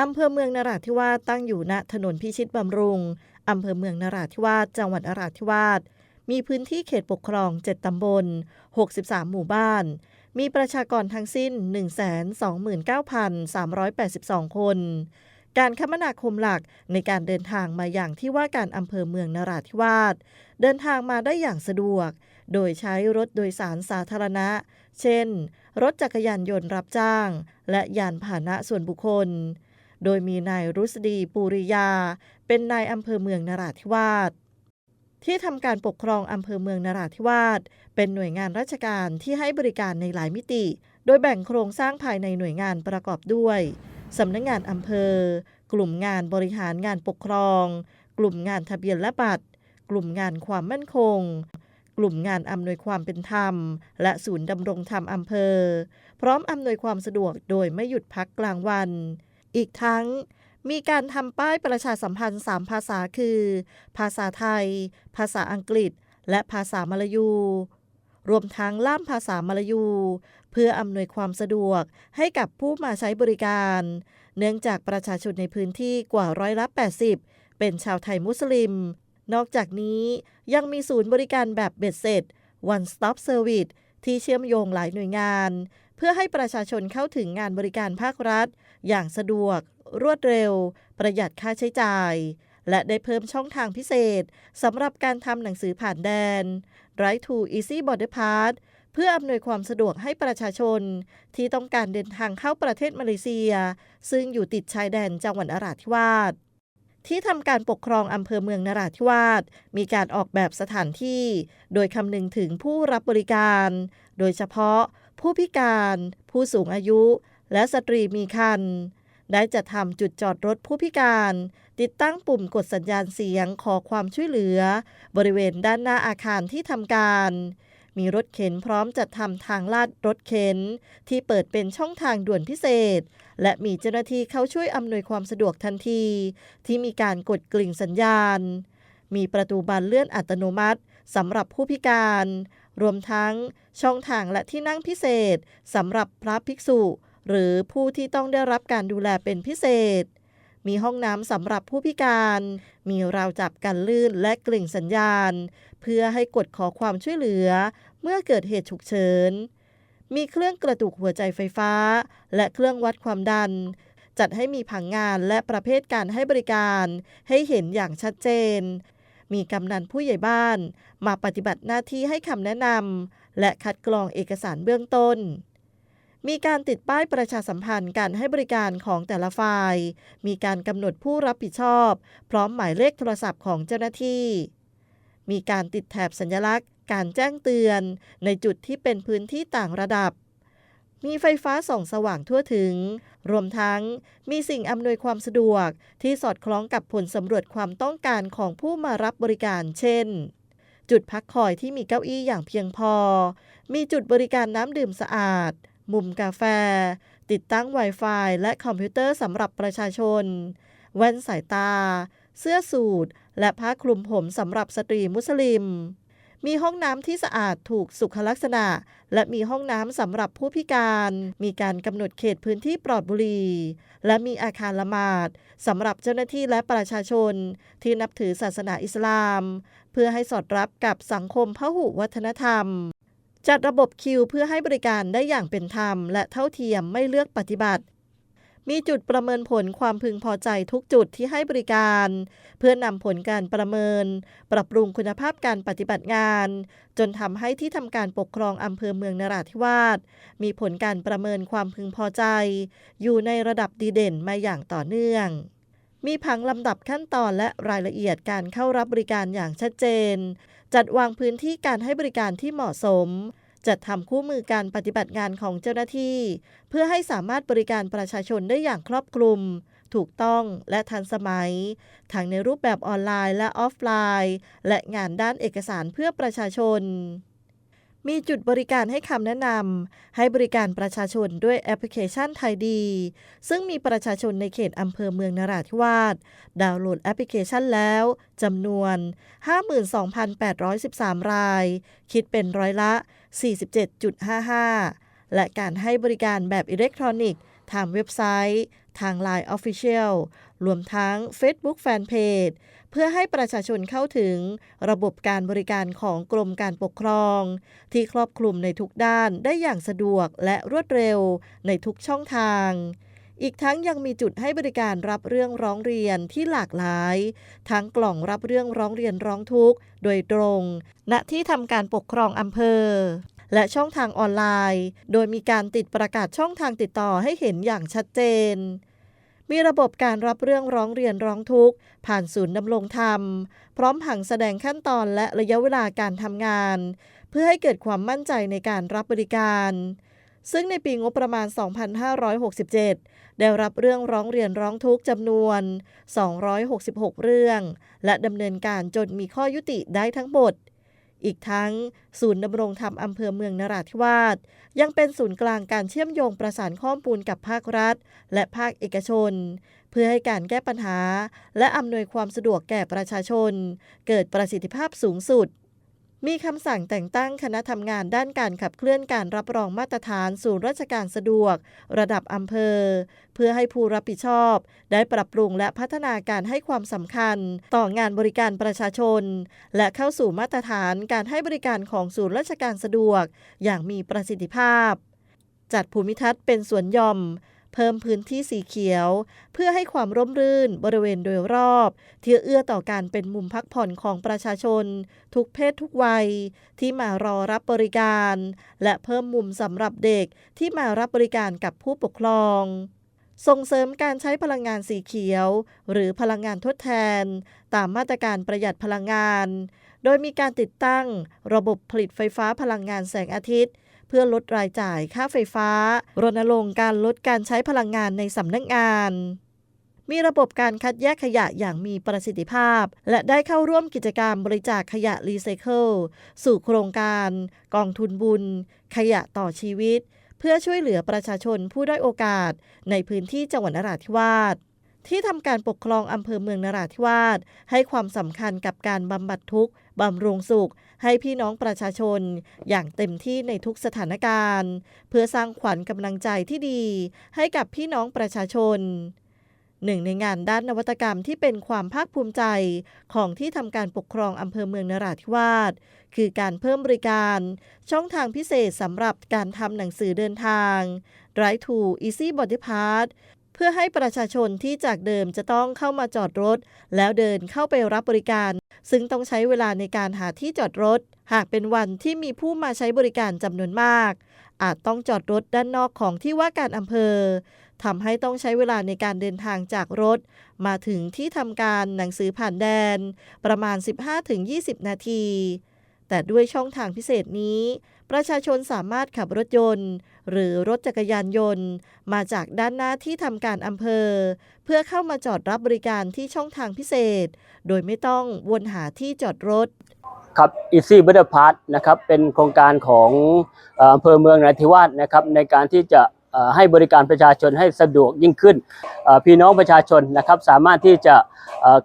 อำเภอเมืองนราธิวาสตั้งอยู่ณถนนพิชิตบำรุง อำเภอเมืองนราธิวาสจังหวัดนราธิวาสมีพื้นที่เขตปกครอง 7 ตำบล 63 หมู่บ้าน มีประชากรทั้งสิ้น 129,382 คน การคมนาคมหลักในการเดินทางมาอย่างที่ว่าการอำเภอเมืองนราธิวาส เดินทางมาได้อย่างสะดวก โดยใช้รถโดยสารสาธารณะ เช่น รถจักรยานยนต์รับจ้าง และยานพาหนะส่วนบุคคล โดยมีนายรุษดีปูริยา เป็นนายอำเภอเมืองนราธิวาสที่ทำการปกครองอำเภอเมืองนราธิวาสเป็นหน่วยงานราชการที่ให้บริการในหลายมิติ โดยแบ่งโครงสร้างภายในหน่วยงานประกอบด้วยสำนักงงานอำเภอ กลุ่มงานบริหารงานปกครอง กลุ่มงานทะเบียนและบัตร กลุ่มงานความมั่นคง กลุ่มงานอำนวยความเป็นธรรม และศูนย์ดำรงธรรมอำเภอ พร้อมอำนวยความสะดวกโดยไม่หยุดพักกลางวัน อีกทั้งมีการทำป้ายประชาสัมพันธ์ 3 ภาษาคือ ภาษาไทย ภาษาอังกฤษ และภาษามลายู รวมทั้งล่ามภาษามลายู เพื่ออำนวยความสะดวกให้กับผู้มาใช้บริการ เนื่องจากประชาชนในพื้นที่กว่าร้อยละ 80 เป็นชาวไทยมุสลิม นอกจากนี้ยังมีศูนย์บริการแบบเบ็ดเสร็จ One Stop Service ที่เชื่อมโยงหลายหน่วยงาน เพื่อให้ประชาชนเข้าถึงงานบริการภาครัฐ อย่างสะดวก รวดเร็ว ประหยัดค่าใช้จ่าย และได้เพิ่มช่องทางพิเศษสำหรับการทำหนังสือผ่านแดน Right to Easy Border Pass เพื่ออำนวยความสะดวกให้ประชาชน ที่ต้องการเดินทางเข้าประเทศมาเลเซีย ซึ่งอยู่ติดชายแดนจังหวัดนราธิวาส ที่ทำการปกครองอำเภอเมืองนราธิวาสมีการออกแบบสถานที่ โดยคำนึงถึงผู้รับบริการ โดยเฉพาะผู้พิการ ผู้สูงอายุ และสตรีมีครรภ์ได้จะทำจุดจอดรถผู้พิการ ติดตั้งปุ่มกดสัญญาณเสียงขอความช่วยเหลือ บริเวณด้านหน้าอาคารที่ทำการ มีรถเข็นพร้อมจัดทำทางลาดรถเข็น ที่เปิดเป็นช่องทางด่วนพิเศษ และมีเจ้าหน้าที่เข้าช่วยอำนวยความสะดวกทันที ที่มีการกดกลิ่งสัญญาณ มีประตูบานเลื่อนอัตโนมัติสำหรับผู้พิการ รวมทั้งช่องทางและที่นั่งพิเศษสำหรับพระภิกษุ หรือผู้ที่ต้องได้รับการดูแลเป็นพิเศษ มีห้องน้ำสำหรับผู้พิการ มีราวจับกันลื่นและกลิ่งสัญญาณ เพื่อให้กดขอความช่วยเหลือ เมื่อเกิดเหตุฉุกเฉิน มีเครื่องกระตุกหัวใจไฟฟ้า และเครื่องวัดความดัน จัดให้มีผังงานและประเภทการให้บริการให้เห็นอย่างชัดเจน มีกำนันผู้ใหญ่บ้าน มาปฏิบัติหน้าที่ให้คำแนะนำและคัดกรองเอกสารเบื้องต้น มีการติดป้ายประชาสัมพันธ์การให้บริการของแต่ละฝ่าย มีการกำหนดผู้รับผิดชอบ พร้อมหมายเลขโทรศัพท์ของเจ้าหน้าที่ มีการติดแถบสัญลักษณ์ การแจ้งเตือน ในจุดที่เป็นพื้นที่ต่างระดับ มีไฟฟ้าส่องสว่างทั่วถึง รวมทั้งมีสิ่งอำนวยความสะดวกที่สอดคล้องกับผลสำรวจความต้องการของผู้มารับบริการ เช่นจุดพักคอยที่มีเก้าอี้อย่างเพียงพอ มีจุดบริการน้ำดื่มสะอาด มุมกาแฟ ติดตั้ง Wi-Fi และคอมพิวเตอร์สำหรับประชาชน แว่นสายตา เสื้อสูทและผ้าคลุมผมสำหรับสตรีมุสลิม มีห้องน้ำที่สะอาดถูกสุขลักษณะ และมีห้องน้ำสำหรับผู้พิการ มีการกำหนดเขตพื้นที่ปลอดบุหรี่และมีอาคารละหมาดสำหรับเจ้าหน้าที่และประชาชน ที่นับถือศาสนาอิสลาม เพื่อให้สอดรับกับสังคมพหุวัฒนธรรม จัดระบบคิวเพื่อให้บริการได้อย่างเป็นธรรม และเท่าเทียมไม่เลือกปฏิบัติ มีจุดประเมินผลความพึงพอใจทุกจุดที่ให้บริการ เพื่อนำผลการประเมิน ปรับปรุงคุณภาพการปฏิบัติงาน จนทำให้ที่ทำการปกครองอำเภอเมืองนราธิวาสมีผลการประเมินความพึงพอใจ อยู่ในระดับดีเด่นมาอย่างต่อเนื่องมีผังลำดับขั้นตอนและรายละเอียดการเข้ารับบริการอย่างชัดเจน จัดวางพื้นที่การให้บริการที่เหมาะสม จัดทำคู่มือการปฏิบัติงานของเจ้าหน้าที่ เพื่อให้สามารถบริการประชาชนได้อย่างครอบคลุม ถูกต้องและทันสมัย ทั้งในรูปแบบออนไลน์และออฟไลน์ และงานด้านเอกสารเพื่อประชาชน มีจุดบริการให้คำแนะนำให้บริการประชาชนด้วยแอปพลิเคชันไทยดี ซึ่งมีประชาชนในเขตอำเภอเมืองนราธิวาสดาวน์โหลดแอปพลิเคชันแล้วจำนวน 52,813 ราย คิดเป็นร้อยละ 47.55 และการให้บริการแบบอิเล็กทรอนิกส์ ทางเว็บไซต์ ทาง Line Official รวมทั้ง Facebook Fanpage เพื่อให้ประชาชนเข้าถึงระบบการบริการของกรมการปกครอง ที่ครอบคลุมในทุกด้านได้อย่างสะดวกและรวดเร็วในทุกช่องทางอีกทั้งยังมีจุดให้บริการรับเรื่องร้องเรียนที่หลากหลาย ทั้งกล่องรับเรื่องร้องเรียนร้องทุกข์ โดยตรง ณที่ทำการปกครองอำเภอ และช่องทางออนไลน์ โดยมีการติดประกาศช่องทางติดต่อให้เห็นอย่างชัดเจน มีระบบการรับเรื่องร้องเรียนร้องทุกข์ ผ่านศูนย์ดำรงธรรม พร้อมผังแสดงขั้นตอนและระยะเวลาการทำงาน เพื่อให้เกิดความมั่นใจในการรับบริการ ซึ่งในปีงบประมาณ 2567 ได้รับเรื่องร้องเรียนร้องทุกข์จำนวน 266 เรื่อง และดำเนินการจนมีข้อยุติได้ทั้งหมด อีกทั้งศูนย์ดำรงธรรมอำเภอเมืองนราธิวาสยังเป็นศูนย์กลางการเชื่อมโยงประสานข้อมูลกับภาครัฐ และภาคเอกชน เพื่อให้การแก้ปัญหา และอำนวยความสะดวกแก่ประชาชน เกิดประสิทธิภาพสูงสุด มีคำสั่งแต่งตั้งคณะทำงานด้านการขับเคลื่อนการรับรองมาตรฐานศูนย์ราชการสะดวก ระดับอำเภอ เพื่อให้ผู้รับผิดชอบ ได้ปรับปรุงและพัฒนาการให้ความสำคัญ ต่องานบริการประชาชน และเข้าสู่มาตรฐานการให้บริการของศูนย์ราชการสะดวก อย่างมีประสิทธิภาพ จัดภูมิทัศน์เป็นสวนหย่อม เพิ่มพื้นที่สีเขียว เพื่อให้ความร่มรื่นบริเวณโดยรอบที่เอื้อต่อการเป็นมุมพักผ่อนของประชาชน ทุกเพศทุกวัย ที่มารอรับบริการ และเพิ่มมุมสำหรับเด็กที่มารับบริการกับผู้ปกครองส่งเสริมการใช้พลังงานสีเขียว หรือพลังงานทดแทน ตามมาตรการประหยัดพลังงาน โดยมีการติดตั้งระบบผลิตไฟฟ้าพลังงานแสงอาทิตย์ พื่อลดรายจ่ายค่าไฟฟ้า รณรงค์การลดการใช้พลังงานในสำนักงานมีระบบการคัดแยกขยะอย่างมีประสิทธิภาพ และได้เข้าร่วมกิจกรรมบริจาคขยะรีไซเคิลสู่โครงการ กองทุนบุญ ขยะต่อชีวิต เพื่อช่วยเหลือประชาชนผู้ได้อยโอกาส ในพื้นที่จังหวัดนราธิวาสที่ทำการปกครองอำเภอเมืองนราธิวาสให้ความสำคัญกับการบำบัดทุกข์ บำรุงสุขให้พี่น้องประชาชน อย่างเต็มที่ในทุกสถานการณ์ เพื่อสร้างขวัญกำลังใจที่ดี ให้กับพี่น้องประชาชนหนึ่งในงานด้านนวัตกรรมที่เป็นความภาคภูมิใจของที่ทำการปกครองอำเภอเมืองนราธิวาสคือการเพิ่มบริการ ช่องทางพิเศษสำหรับการทำหนังสือเดินทาง Drive to Easy Body Pass เพื่อให้ประชาชนที่จากเดิมจะต้องเข้ามาจอดรถ แล้วเดินเข้าไปรับบริการ ซึ่งต้องใช้เวลาในการหาที่จอดรถ หากเป็นวันที่มีผู้มาใช้บริการจำนวนมาก อาจต้องจอดรถด้านนอกของที่ว่าการอำเภอทำให้ต้องใช้เวลาในการเดินทางจากรถ มาถึงที่ทำการหนังสือผ่านแดน ประมาณ 15-20 นาที แต่ด้วยช่องทางพิเศษนี้ ประชาชนสามารถขับรถยนต์ หรือรถจักรยานยนต์ มาจากด้านหน้าที่ทำการอำเภอ เพื่อเข้ามาจอดรับบริการที่ช่องทางพิเศษ โดยไม่ต้องวนหาที่จอดรถครับ Easy b u t t e r Pass นะครับเป็นโครงการของอำเภอเมืองนราธิวาสนะครับในการที่จะให้บริการประชาชนให้สะดวกยิ่งขึ้น พี่น้องประชาชนนะครับสามารถที่จะ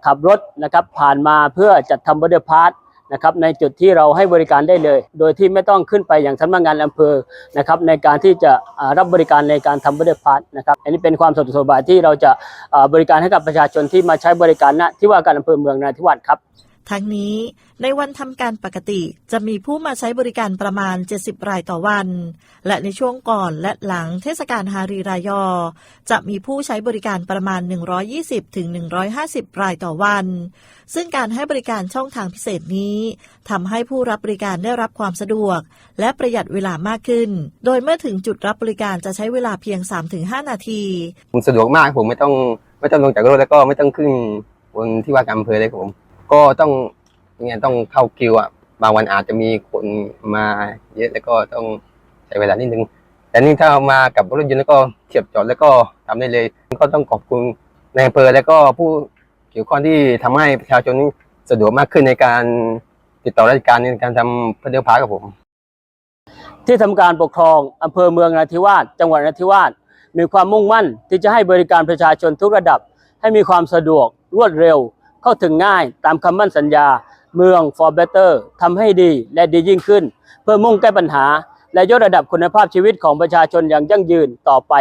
ขับรถนะครับผ่านมาเพื่อจัดทำ b u t t e r Pass นะครับในจุดที่เราให้บริการได้เลย โดยที่ไม่ต้องขึ้นไปอย่างสำนักงานอำเภอนะครับในการที่จะรับบริการในการทำ b u t t e r Pass นะครับอันนี้เป็นความสะดวกสบายที่เราจะบริการให้กับประชาชนที่มาใช้บริการณที่ว่าการอำเภอเมืองนราธิวาสครับ ทั้งนี้ในวันทำการปกติจะมีผู้มาใช้บริการประมาณ 70 รายต่อวัน และในช่วงก่อนและหลังเทศกาลฮารีรายอ จะมีผู้ใช้บริการประมาณ 120ถึง150 รายต่อวัน ซึ่งการให้บริการช่องทางพิเศษนี้ทำให้ผู้รับบริการได้รับความสะดวก และประหยัดเวลามากขึ้น โดยเมื่อถึงจุดรับบริการจะใช้เวลาเพียง 3-5 นาทีผมสะดวกมากผมไม่ต้องไม่ต้องลงจากรถแล้วก็ไม่ต้องขึ้นบนที่ว่าการอำเภอเลยผม ก็ต้องยังไงต้องเข้าคิวอะบางวันอาจจะมีคนมาเยอะแล้วก็ต้องใช้เวลานิดนึง แต่นี่ถ้ามากับรถยนต์แล้วก็เทียบจอดแล้วก็ทำได้เลยก็ต้องขอบคุณในอำเภอแล้วก็ผู้เกี่ยวข้องที่ทำให้ประชาชนสะดวกมากขึ้นในการติดต่อราชการในการทำพื่อเดียวพากับผม ที่ทำการปกครองอำเภอเมืองนราธิวาสจังหวัดนราธิวาสมีความมุ่งมั่นที่จะให้บริการประชาชนทุกระดับ ให้มีความสะดวกรวดเร็ว เข้าถึงง่ายตามคำมั่นสัญญา เมือง for better ทำให้ดีและดียิ่งขึ้น เพื่อมุ่งแก้ปัญหา และยกระดับคุณภาพชีวิตของประชาชนอย่างยั่งยืนต่อไป